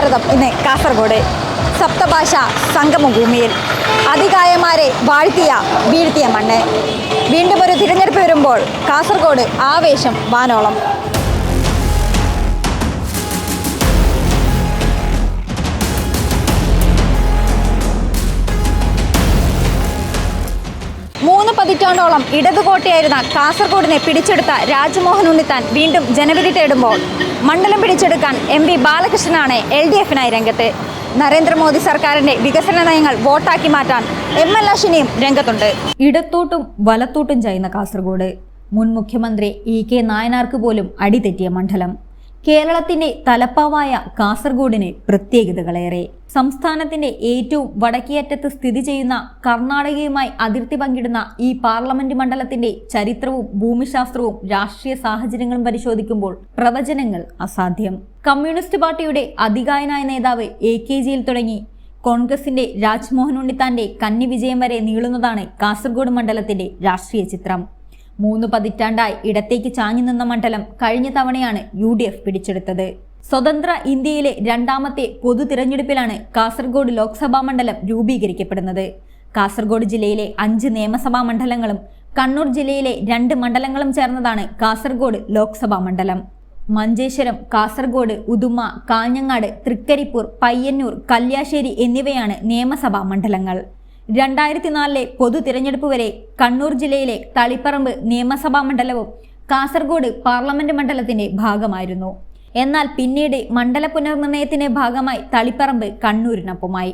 മഹാഭാരതം ഇന്ന് കാസർഗോഡ് സപ്തഭാഷ സംഗമഭൂമിയിൽ അതികായമാരെ വാഴ്ത്തിയ വീഴ്ത്തിയ മണ്ണ്. വീണ്ടും ഒരു തിരഞ്ഞെടുപ്പ് വരുമ്പോൾ കാസർഗോഡ് ആവേശം വാനോളം. മൂന്ന് പതിറ്റാണ്ടോളം ഇടതുകോട്ടയായിരുന്ന കാസർഗോഡിനെ പിടിച്ചെടുത്ത രാജ്മോഹൻ ഉണ്ണിത്താൻ വീണ്ടും ജനവിധി തേടുമ്പോൾ മണ്ഡലം പിടിച്ചെടുക്കാൻ എം വി ബാലകൃഷ്ണനാണ് എൽ ഡി എഫിനായി രംഗത്ത്. നരേന്ദ്രമോദി സർക്കാരിന്റെ വികസന നയങ്ങൾ വോട്ടാക്കി മാറ്റാൻ എം എൽ അശ്വിനിയും രംഗത്തുണ്ട്. ഇടത്തോട്ടും വലത്തോട്ടും ചെയ്യുന്ന കാസർഗോഡ്. മുൻ മുഖ്യമന്ത്രി ഇ കെ നായനാർക്ക് പോലും അടിതെറ്റിയ മണ്ഡലം. കേരളത്തിന്റെ തലപ്പാവായ കാസർഗോഡിന് പ്രത്യേകതകളേറെ. സംസ്ഥാനത്തിന്റെ ഏറ്റവും വടക്കേയറ്റത്ത് സ്ഥിതി ചെയ്യുന്ന കർണാടകയുമായി അതിർത്തി പങ്കിടുന്ന ഈ പാർലമെന്റ് മണ്ഡലത്തിന്റെ ചരിത്രവും ഭൂമിശാസ്ത്രവും രാഷ്ട്രീയ സാഹചര്യങ്ങളും പരിശോധിക്കുമ്പോൾ പ്രവചനങ്ങൾ അസാധ്യം. കമ്മ്യൂണിസ്റ്റ് പാർട്ടിയുടെ അധികായനായ നേതാവ് എ കെ ജിയിൽ തുടങ്ങി. കോൺഗ്രസിന്റെ രാജ്മോഹൻ ഉണ്ണിത്താന്റെ കന്നി വിജയം വരെ നീളുന്നതാണ് കാസർഗോഡ് മണ്ഡലത്തിന്റെ രാഷ്ട്രീയ ചിത്രം. മൂന്ന് പതിറ്റാണ്ടായി ഇടത്തേക്ക് ചാഞ്ഞു നിന്ന മണ്ഡലം കഴിഞ്ഞ തവണയാണ് യു ഡി എഫ് പിടിച്ചെടുത്തത്. സ്വതന്ത്ര ഇന്ത്യയിലെ രണ്ടാമത്തെ പൊതു തിരഞ്ഞെടുപ്പിലാണ് കാസർഗോഡ് ലോക്സഭാ മണ്ഡലം രൂപീകരിക്കപ്പെടുന്നത്. കാസർഗോഡ് ജില്ലയിലെ അഞ്ച് നിയമസഭാ മണ്ഡലങ്ങളും കണ്ണൂർ ജില്ലയിലെ രണ്ട് മണ്ഡലങ്ങളും ചേർന്നതാണ് കാസർഗോഡ് ലോക്സഭാ മണ്ഡലം. മഞ്ചേശ്വരം കാസർഗോഡ് ഉദുമ കാഞ്ഞങ്ങാട് തൃക്കരിപ്പൂർ പയ്യന്നൂർ കല്യാശ്ശേരി എന്നിവയാണ് നിയമസഭാ മണ്ഡലങ്ങൾ. രണ്ടായിരത്തി നാലിലെ പൊതു തിരഞ്ഞെടുപ്പ് വരെ കണ്ണൂർ ജില്ലയിലെ തളിപ്പറമ്പ് നിയമസഭാ മണ്ഡലവും കാസർഗോഡ് പാർലമെന്റ് മണ്ഡലത്തിന്റെ ഭാഗമായിരുന്നു. എന്നാൽ പിന്നീട് മണ്ഡല പുനർനിർണയത്തിന്റെ ഭാഗമായി തളിപ്പറമ്പ് കണ്ണൂരിനൊപ്പമായി.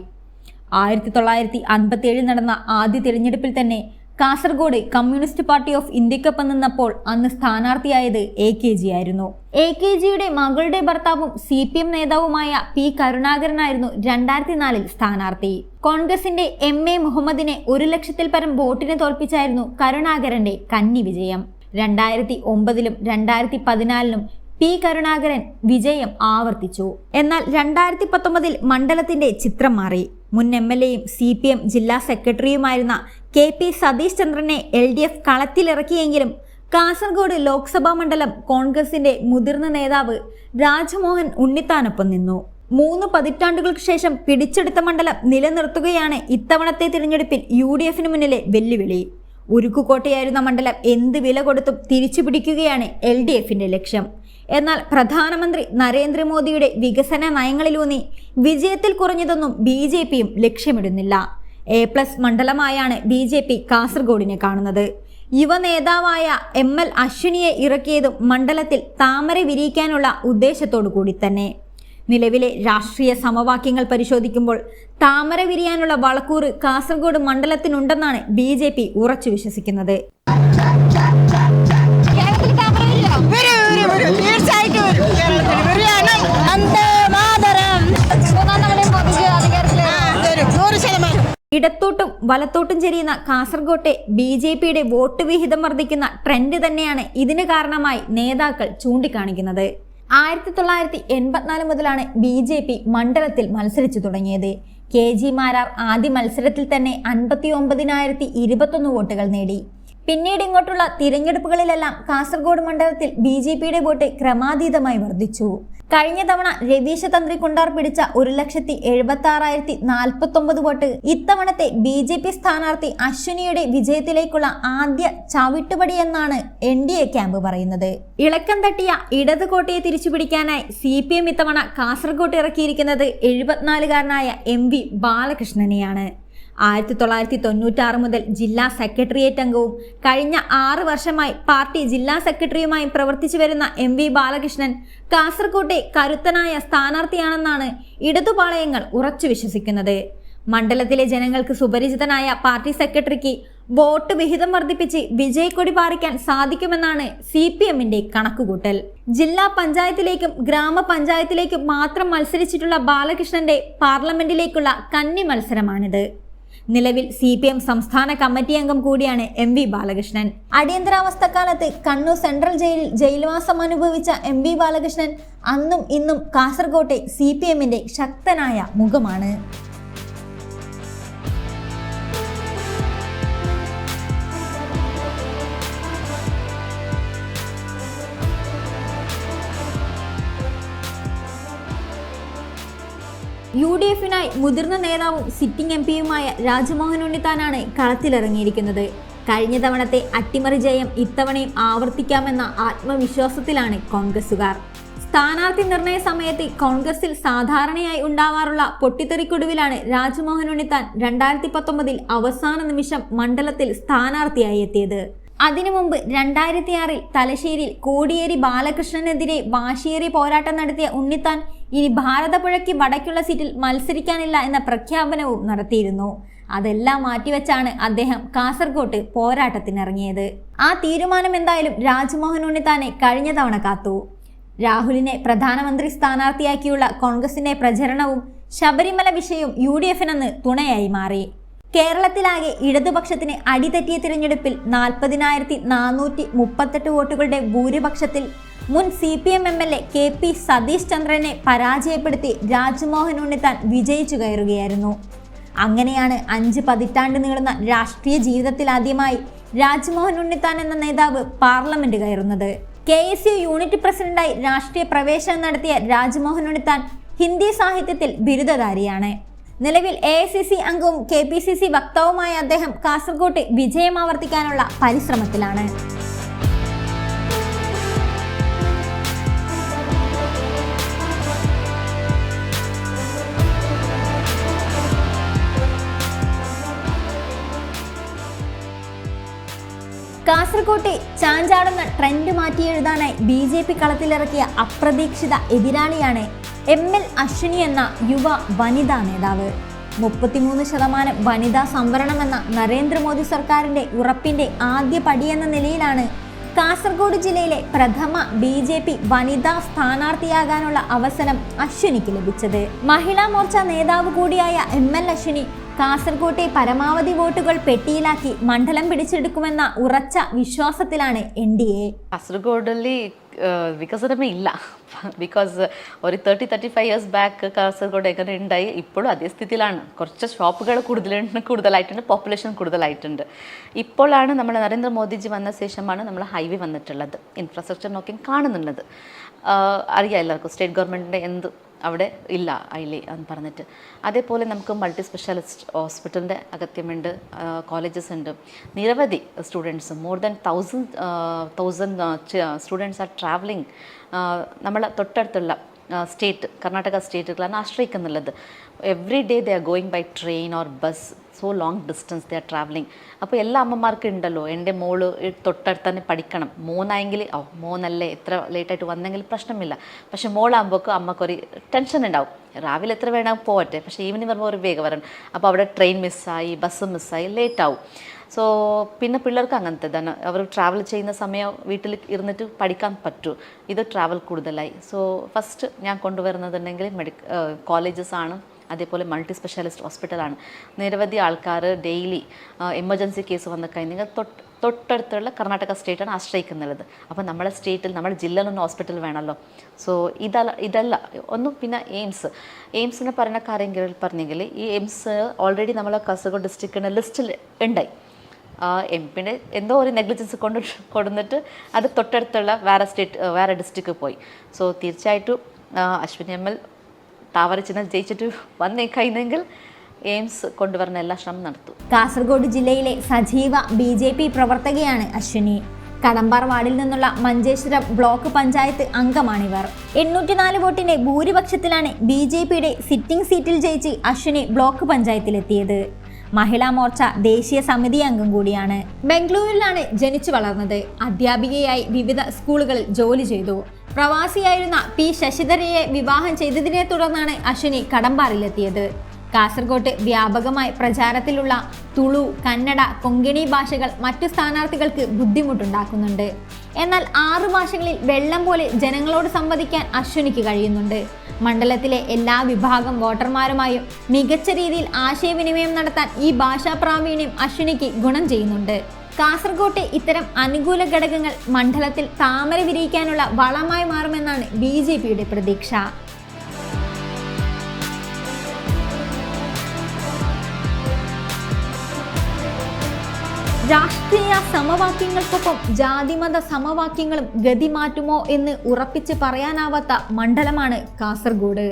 ആയിരത്തി തൊള്ളായിരത്തി അൻപത്തി ഏഴിൽ നടന്ന ആദ്യ തിരഞ്ഞെടുപ്പിൽ തന്നെ കാസർഗോഡ് കമ്മ്യൂണിസ്റ്റ് പാർട്ടി ഓഫ് ഇന്ത്യക്കൊപ്പം നിന്നപ്പോൾ അന്ന് സ്ഥാനാർത്ഥിയായത് എ കെ ജി ആയിരുന്നു. എ കെ ജിയുടെ മകളുടെ ഭർത്താവും സി പി എം നേതാവുമായ പി കരുണാകരനായിരുന്നു രണ്ടായിരത്തി നാലിൽ സ്ഥാനാർത്ഥി. കോൺഗ്രസിന്റെ എം എ മുഹമ്മദിനെ ഒരു ലക്ഷത്തിൽ പരം വോട്ടിനെ തോൽപ്പിച്ചായിരുന്നു കരുണാകരന്റെ കന്നി വിജയം. രണ്ടായിരത്തി ഒമ്പതിലും രണ്ടായിരത്തി പതിനാലിലും പി കരുണാകരൻ വിജയം ആവർത്തിച്ചു. എന്നാൽ രണ്ടായിരത്തി പത്തൊമ്പതിൽ മണ്ഡലത്തിന്റെ ചിത്രം മാറി. മുൻ എം എൽ എയും സി പി എം ജില്ലാ സെക്രട്ടറിയുമായിരുന്ന കെ പി സതീഷ് ചന്ദ്രനെ എൽ ഡി എഫ് കളത്തിലിറക്കിയെങ്കിലും കാസർഗോഡ് ലോക്സഭാ മണ്ഡലം കോൺഗ്രസിന്റെ മുതിർന്ന നേതാവ് രാജ്മോഹൻ ഉണ്ണിത്താനൊപ്പം നിന്നു. മൂന്ന് പതിറ്റാണ്ടുകൾക്ക് ശേഷം പിടിച്ചെടുത്ത മണ്ഡലം നിലനിർത്തുകയാണ് ഇത്തവണത്തെ തിരഞ്ഞെടുപ്പിൽ യു ഡി എഫിന് മുന്നിലെ വെല്ലുവിളി. ഉരുക്കുകോട്ടയായിരുന്ന മണ്ഡലം എന്ത് വില കൊടുത്തും തിരിച്ചു പിടിക്കുകയാണ് എൽ ഡി എഫിന്റെ ലക്ഷ്യം. എന്നാൽ പ്രധാനമന്ത്രി നരേന്ദ്രമോദിയുടെ വികസന നയങ്ങളിലൂന്നി വിജയത്തിൽ കുറഞ്ഞതൊന്നും ബി ജെ പിയും ലക്ഷ്യമിടുന്നില്ല. എ പ്ലസ് മണ്ഡലമായാണ് ബി ജെ പി കാസർഗോഡിനെ കാണുന്നത്. യുവ നേതാവായ എം എൽ അശ്വിനിയെ ഇറക്കിയതും മണ്ഡലത്തിൽ താമര വിരിയിക്കാനുള്ള ഉദ്ദേശത്തോടു കൂടി തന്നെ. നിലവിലെ രാഷ്ട്രീയ സമവാക്യങ്ങൾ പരിശോധിക്കുമ്പോൾ താമര വിരിയാനുള്ള വളക്കൂറ് കാസർഗോഡ് മണ്ഡലത്തിനുണ്ടെന്നാണ് ബി ജെ പി ഉറച്ചു വിശ്വസിക്കുന്നത്. വലത്തോട്ടും ചെരിയുന്ന കാസർഗോട്ടെ ബി ജെ പിയുടെ വോട്ട് വിഹിതം വർദ്ധിക്കുന്ന ട്രെൻഡ് തന്നെയാണ് ഇതിന് കാരണമായി നേതാക്കൾ ചൂണ്ടിക്കാണിക്കുന്നത്. ആയിരത്തി തൊള്ളായിരത്തി എൺപത്തിനാല് മുതലാണ് ബി ജെ പി മണ്ഡലത്തിൽ മത്സരിച്ചു തുടങ്ങിയത്. കെ ജി മാരാർ ആദ്യ മത്സരത്തിൽ തന്നെ അൻപത്തി ഒമ്പതിനായിരത്തി ഇരുപത്തൊന്ന് വോട്ടുകൾ നേടി. പിന്നീട് ഇങ്ങോട്ടുള്ള തിരഞ്ഞെടുപ്പുകളിലെല്ലാം കാസർഗോഡ് മണ്ഡലത്തിൽ ബി ജെ പിയുടെ വോട്ട് ക്രമാതീതമായി വർദ്ധിച്ചു. കഴിഞ്ഞ തവണ രതീശ തന്ത്രി കുണ്ടാർ പിടിച്ച ഒരു ലക്ഷത്തി എഴുപത്തി ആറായിരത്തി നാൽപ്പത്തി ഒമ്പത് വോട്ട്. ഇത്തവണത്തെ ബി ജെ പി സ്ഥാനാർത്ഥി അശ്വിനിയുടെ വിജയത്തിലേക്കുള്ള ആദ്യ ചവിട്ടുപടി എന്നാണ് എൻ ഡി എ ക്യാമ്പ് പറയുന്നത്. ഇളക്കം തട്ടിയ ഇടത് കോട്ടയെ തിരിച്ചുപിടിക്കാനായി സി പി എം ഇത്തവണ കാസർഗോട്ട് ഇറക്കിയിരിക്കുന്നത് എഴുപത്തിനാലുകാരനായ എം വി ബാലകൃഷ്ണനെയാണ്. ആയിരത്തി തൊള്ളായിരത്തി തൊണ്ണൂറ്റാറ് മുതൽ ജില്ലാ സെക്രട്ടേറിയറ്റ് അംഗവും കഴിഞ്ഞ ആറ് വർഷമായി പാർട്ടി ജില്ലാ സെക്രട്ടറിയുമായും പ്രവർത്തിച്ചു വരുന്ന എം വി ബാലകൃഷ്ണൻ കാസർകോട്ടെ കരുത്തനായ സ്ഥാനാർത്ഥിയാണെന്നാണ് ഇടതുപാളയങ്ങൾ ഉറച്ചു വിശ്വസിക്കുന്നത്. മണ്ഡലത്തിലെ ജനങ്ങൾക്ക് സുപരിചിതനായ പാർട്ടി സെക്രട്ടറിക്ക് വോട്ട് വിഹിതം വർദ്ധിപ്പിച്ച് വിജയക്കൊടി പാറിക്കാൻ സാധിക്കുമെന്നാണ് സി പി എമ്മിന്റെ കണക്കുകൂട്ടൽ. ജില്ലാ പഞ്ചായത്തിലേക്കും ഗ്രാമപഞ്ചായത്തിലേക്കും മാത്രം മത്സരിച്ചിട്ടുള്ള ബാലകൃഷ്ണന്റെ പാർലമെന്റിലേക്കുള്ള കന്നി മത്സരമാണിത്. നിലവിൽ സി പി എം സംസ്ഥാന കമ്മിറ്റി അംഗം കൂടിയാണ് എം വി ബാലകൃഷ്ണൻ. അടിയന്തരാവസ്ഥക്കാലത്ത് കണ്ണൂർ സെൻട്രൽ ജയിലിൽ ജയിൽവാസം അനുഭവിച്ച എം വി ബാലകൃഷ്ണൻ അന്നും ഇന്നും കാസർകോട്ടെ സി പി എമ്മിന്റെ ശക്തനായ മുഖമാണ്. യു ഡി എഫിനായി മുതിർന്ന നേതാവും സിറ്റിംഗ് എം പിയുമായ രാജ്മോഹൻ ഉണ്ണിത്താനാണ് കളത്തിലിറങ്ങിയിരിക്കുന്നത്. കഴിഞ്ഞ തവണത്തെ അട്ടിമറി ജയം ഇത്തവണയും ആവർത്തിക്കാമെന്ന ആത്മവിശ്വാസത്തിലാണ് കോൺഗ്രസുകാർ സ്ഥാനാർത്ഥി നിർണയ സമയത്ത് കോൺഗ്രസിൽ സാധാരണയായി ഉണ്ടാവാറുള്ള പൊട്ടിത്തെറിക്കൊടുവിലാണ് രാജ്മോഹൻ ഉണ്ണിത്താൻ രണ്ടായിരത്തി പത്തൊമ്പതിൽ അവസാന നിമിഷം മണ്ഡലത്തിൽ സ്ഥാനാർത്ഥിയായി എത്തിയത്. അതിനു മുമ്പ് രണ്ടായിരത്തിയാറിൽ തലശ്ശേരിയിൽ കോടിയേരി ബാലകൃഷ്ണനെതിരെ വാശിയേറി പോരാട്ടം നടത്തിയ ഉണ്ണിത്താൻ ഇനി ഭാരതപ്പുഴയ്ക്ക് വടക്കുള്ള സീറ്റിൽ മത്സരിക്കാനില്ല എന്ന പ്രഖ്യാപനവും നടത്തിയിരുന്നു. അതെല്ലാം മാറ്റിവെച്ചാണ് അദ്ദേഹം കാസർഗോട്ട് പോരാട്ടത്തിനിറങ്ങിയത്. ആ തീരുമാനം എന്തായാലും രാജ്മോഹൻ തന്നെ കഴിഞ്ഞ തവണ കാത്തു. രാഹുലിനെ പ്രധാനമന്ത്രി സ്ഥാനാർത്ഥിയാക്കിയുള്ള കോൺഗ്രസിന്റെ പ്രചരണവും ശബരിമല വിഷയവും യു ഡി എഫിനെന്ന് തുണയായി മാറി. കേരളത്തിലാകെ ഇടതുപക്ഷത്തിന് അടിതെറ്റിയ തിരഞ്ഞെടുപ്പിൽ നാൽപ്പതിനായിരത്തി നാനൂറ്റി മുപ്പത്തെട്ട് വോട്ടുകളുടെ ഭൂരിപക്ഷത്തിൽ മുൻ C P M M L A K P Satheesh ചന്ദ്രനെ പരാജയപ്പെടുത്തി രാജ്മോഹൻ ഉണ്ണിത്താൻ വിജയിച്ചു കയറുകയായിരുന്നു. അങ്ങനെയാണ് അഞ്ച് പതിറ്റാണ്ട് നീളുന്ന രാഷ്ട്രീയ ജീവിതത്തിലാദ്യമായി രാജ്മോഹൻ ഉണ്ണിത്താൻ എന്ന നേതാവ് പാർലമെന്റ് കയറുന്നത്. കെ എസ് യു യൂണിറ്റ് പ്രസിഡന്റായി രാഷ്ട്രീയ പ്രവേശനം നടത്തിയ രാജ്മോഹൻ ഉണ്ണിത്താൻ ഹിന്ദി സാഹിത്യത്തിൽ ബിരുദധാരിയാണ്. നിലവിൽ എ ഐ സി സി അംഗവും കെ പി സി സി വക്താവുമായ അദ്ദേഹം കാസർഗോട്ട് വിജയം ആവർത്തിക്കാനുള്ള പരിശ്രമത്തിലാണ്. കാസർകോട്ടെ ചാഞ്ചാടുന്ന ട്രെൻഡ് മാറ്റി എഴുതാനായി ബി ജെ പി കളത്തിലിറക്കിയ അപ്രതീക്ഷിത എതിരാളിയാണ് എം എൽ അശ്വിനി എന്ന യുവ വനിതാ നേതാവ്. മുപ്പത്തിമൂന്ന് ശതമാനം വനിതാ സംവരണമെന്ന നരേന്ദ്രമോദി സർക്കാരിന്റെ ഉറപ്പിന്റെ ആദ്യ പടിയെന്ന നിലയിലാണ് കാസർഗോഡ് ജില്ലയിലെ പ്രഥമ ബി ജെ പി വനിതാ സ്ഥാനാർത്ഥിയാകാനുള്ള അവസരം അശ്വിനിക്ക് ലഭിച്ചത്. മഹിളാ മോർച്ച നേതാവ് കൂടിയായ എം എൽ അശ്വിനി കാസർകോട്ടെ പരമാവധി വോട്ടുകൾ പെട്ടിയിലാക്കി മണ്ഡലം പിടിച്ചെടുക്കുമെന്ന ഉറച്ച വിശ്വാസത്തിലാണ് എൻ ഡി എ. കാസർഗോഡಲ್ಲಿ വികസനമേ ഇല്ല. ബിക്കോസ് ഒരു thirty thirty five years back Kasaragod എങ്ങനെ ഉണ്ടായി. ഇപ്പോഴും അതേ സ്ഥിതിയിലാണ്. കുറച്ച് ഷോപ്പുകൾ കൂടുതലുണ്ട് കൂടുതലായിട്ടുണ്ട് പോപ്പുലേഷൻ കൂടുതലായിട്ടുണ്ട്. ഇപ്പോഴാണ് നമ്മൾ നരേന്ദ്രമോദിജി വന്ന ശേഷമാണ് നമ്മൾ ഹൈവേ വന്നിട്ടുള്ളത് ഇൻഫ്രാസ്ട്രക്ചർ നോക്കി കാണുന്നുള്ളത്. അറിയാം എല്ലാവർക്കും സ്റ്റേറ്റ് ഗവൺമെന്റിന്റെ എന്ത് അവിടെ ഇല്ല അതിലേ എന്ന് പറഞ്ഞിട്ട്. അതേപോലെ നമുക്ക് മൾട്ടി സ്പെഷ്യലിസ്റ്റ് ഹോസ്പിറ്റലിന്റെ അഗത്യമുണ്ട് കോളേജസ് ഉണ്ട്. നിരവധി students more than thousand thousand students are travelling നമ്മൾ തൊട്ടടുത്തുള്ള സ്റ്റേറ്റ് കർണാടക സ്റ്റേറ്റുകളാണ് ആശ്രയിക്കുന്നുള്ളത്. Every day they are going by train or bus so long distance they are travelling അപ്പോൾ എല്ലാ അമ്മമാർക്കും ഉണ്ടല്ലോ എന്റെ മോൾ തൊട്ടടുത്ത് തന്നെ പഠിക്കണം. മൂന്നായെങ്കിൽ ഓ മൂന്നല്ലേ എത്ര ലേറ്റായിട്ട് വന്നെങ്കിൽ പ്രശ്നമില്ല. പക്ഷേ മോളാകുമ്പോൾക്ക് അമ്മക്കൊരു ടെൻഷൻ ഉണ്ടാവും. രാവിലെ എത്ര വേണം പോകട്ടെ പക്ഷേ ഈവനിങ് വരുമ്പോൾ ഒരു വേഗം വരണം. അപ്പോൾ അവിടെ ട്രെയിൻ മിസ്സായി ബസ് മിസ്സായി ലേറ്റ് ആവും. സോ പിന്നെ പിള്ളേർക്ക് അങ്ങനത്തെ തന്നെ അവർ ട്രാവൽ ചെയ്യുന്ന സമയം വീട്ടിൽ ഇരുന്നിട്ട് പഠിക്കാൻ പറ്റൂ. ഇത് ട്രാവൽ കൂടുതലായി. സോ ഫസ്റ്റ് ഞാൻ കൊണ്ടുവരുന്നതുണ്ടെങ്കിൽ മെഡിക്ക കോളേജസ് ആണ്. അതേപോലെ മൾട്ടി സ്പെഷ്യാലിസ്റ്റ് ഹോസ്പിറ്റലാണ് നിരവധി ആൾക്കാർ ഡെയിലി എമർജൻസി കേസ് വന്നു കഴിഞ്ഞാൽ തൊട്ട് തൊട്ടടുത്തുള്ള കർണാടക സ്റ്റേറ്റാണ് ആശ്രയിക്കുന്നത്. അപ്പോൾ നമ്മുടെ സ്റ്റേറ്റിൽ നമ്മുടെ ജില്ലയിലൊന്നും ഹോസ്പിറ്റൽ വേണമല്ലോ. സോ ഇതല്ല ഇതല്ല. ഒന്നും പിന്നെ എയിംസ്. എയിംസിനെ പറയുന്ന കാര്യങ്ങളിൽ പറഞ്ഞെങ്കിൽ ഈ എയിംസ് ഓൾറെഡി നമ്മളെ കാസർഗോഡ് ഡിസ്ട്രിക്റ്റിന്റെ ലിസ്റ്റിൽ ഉണ്ടായി. എം പിന്നെ എന്തോ ഒരു നെഗ്ലിജൻസ് കൊണ്ട് കൊടുന്നിട്ട് അത് തൊട്ടടുത്തുള്ള വേറെ സ്റ്റേറ്റ് വേറെ ഡിസ്ട്രിക്റ്റ് പോയി. സോ തീർച്ചയായിട്ടും അശ്വിനി എം എൽ താവര ചിഹ്നം ജയിച്ചിട്ട് വന്നേ കഴിഞ്ഞെങ്കിൽ എയിംസ് കൊണ്ടുവരുന്ന എല്ലാ ശ്രമം നടത്തും. കാസർഗോഡ് ജില്ലയിലെ സജീവ ബി ജെ പി പ്രവർത്തകയാണ് അശ്വിനി. കടമ്പാർ വാർഡിൽ നിന്നുള്ള മഞ്ചേശ്വരം ബ്ലോക്ക് പഞ്ചായത്ത് അംഗമാണിവർ. എണ്ണൂറ്റിനാല് വോട്ടിന്റെ ഭൂരിപക്ഷത്തിലാണ് ബി ജെ പിയുടെ സിറ്റിംഗ് സീറ്റിൽ ജയിച്ച് അശ്വിനി ബ്ലോക്ക് പഞ്ചായത്തിലെത്തിയത്. മഹിളാ മോർച്ച ദേശീയ സമിതി അംഗം കൂടിയാണ്. ബംഗളൂരുവിലാണ് ജനിച്ചു വളർന്നത്. അധ്യാപികയായി വിവിധ സ്കൂളുകളിൽ ജോലി ചെയ്തു. പ്രവാസിയായിരുന്ന പി ശശിധരയെ വിവാഹം ചെയ്തതിനെ തുടർന്നാണ് അശ്വിനി കടമ്പാറിലെത്തിയത്. കാസർഗോട്ട് വ്യാപകമായി പ്രചാരത്തിലുള്ള തുളു കന്നഡ കൊങ്കിണി ഭാഷകൾ മറ്റു സ്ഥാനാർത്ഥികൾക്ക് ബുദ്ധിമുട്ടുണ്ടാക്കുന്നുണ്ട്. എന്നാൽ ആറ് ഭാഷകളിൽ വെള്ളം പോലെ ജനങ്ങളോട് സംവദിക്കാൻ അശ്വിനിക്ക് കഴിയുന്നുണ്ട്. മണ്ഡലത്തിലെ എല്ലാ വിഭാഗം വോട്ടർമാരുമായും മികച്ച രീതിയിൽ ആശയവിനിമയം നടത്താൻ ഈ ഭാഷാ പ്രാവീണ്യം അശ്വിനിക്ക് ഗുണം ചെയ്യുന്നുണ്ട്. കാസർഗോട്ട് ഇത്തരം അനുകൂല ഘടകങ്ങൾ മണ്ഡലത്തിൽ താമര വിരിയിക്കാനുള്ള വളമായി മാറുമെന്നാണ് ബി പ്രതീക്ഷ. രാഷ്ട്രീയ സമവാക്യങ്ങൾക്കൊപ്പം ജാതിമത സമവാക്യങ്ങളും ഗതി മാറ്റുമോ എന്ന് ഉറപ്പിച്ച് പറയാനാവാത്ത മണ്ഡലമാണ് കാസർഗോഡ്.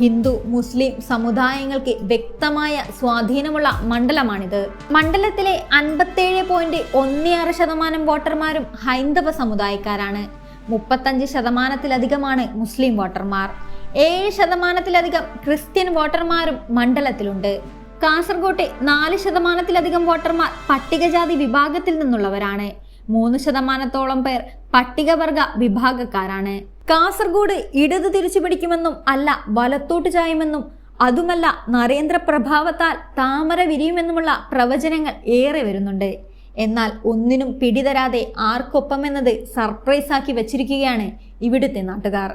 ഹിന്ദു മുസ്ലിം സമുദായങ്ങൾക്ക് വ്യക്തമായ സ്വാധീനമുള്ള മണ്ഡലമാണിത്. മണ്ഡലത്തിലെ അൻപത്തേഴ് പോയിന്റ് ഒന്ന് ആറ് ശതമാനം വോട്ടർമാരും ഹൈന്ദവ സമുദായക്കാരാണ്. മുപ്പത്തഞ്ച് ശതമാനത്തിലധികമാണ് മുസ്ലിം വോട്ടർമാർ. ഏഴ് ശതമാനത്തിലധികം ക്രിസ്ത്യൻ വോട്ടർമാരും മണ്ഡലത്തിലുണ്ട്. കാസർഗോട്ടെ നാല് ശതമാനത്തിലധികം വോട്ടർമാർ പട്ടികജാതി വിഭാഗത്തിൽ നിന്നുള്ളവരാണ്. മൂന്ന് ശതമാനത്തോളം പേർ പട്ടികവർഗ വിഭാഗക്കാരാണ്. കാസർഗോഡ് ഇടത് തിരിച്ചു പിടിക്കുമെന്നും അല്ല വലത്തോട്ട് ചായുമെന്നും അതുമല്ല നരേന്ദ്ര പ്രഭാവത്താൽ താമര വിരിയുമെന്നുമുള്ള പ്രവചനങ്ങൾ ഏറെ വരുന്നുണ്ട്. എന്നാൽ ഒന്നിനും പിടിതരാതെ ആർക്കൊപ്പമെന്നത് സർപ്രൈസാക്കി വച്ചിരിക്കുകയാണ് ഇവിടുത്തെ നാട്ടുകാർ.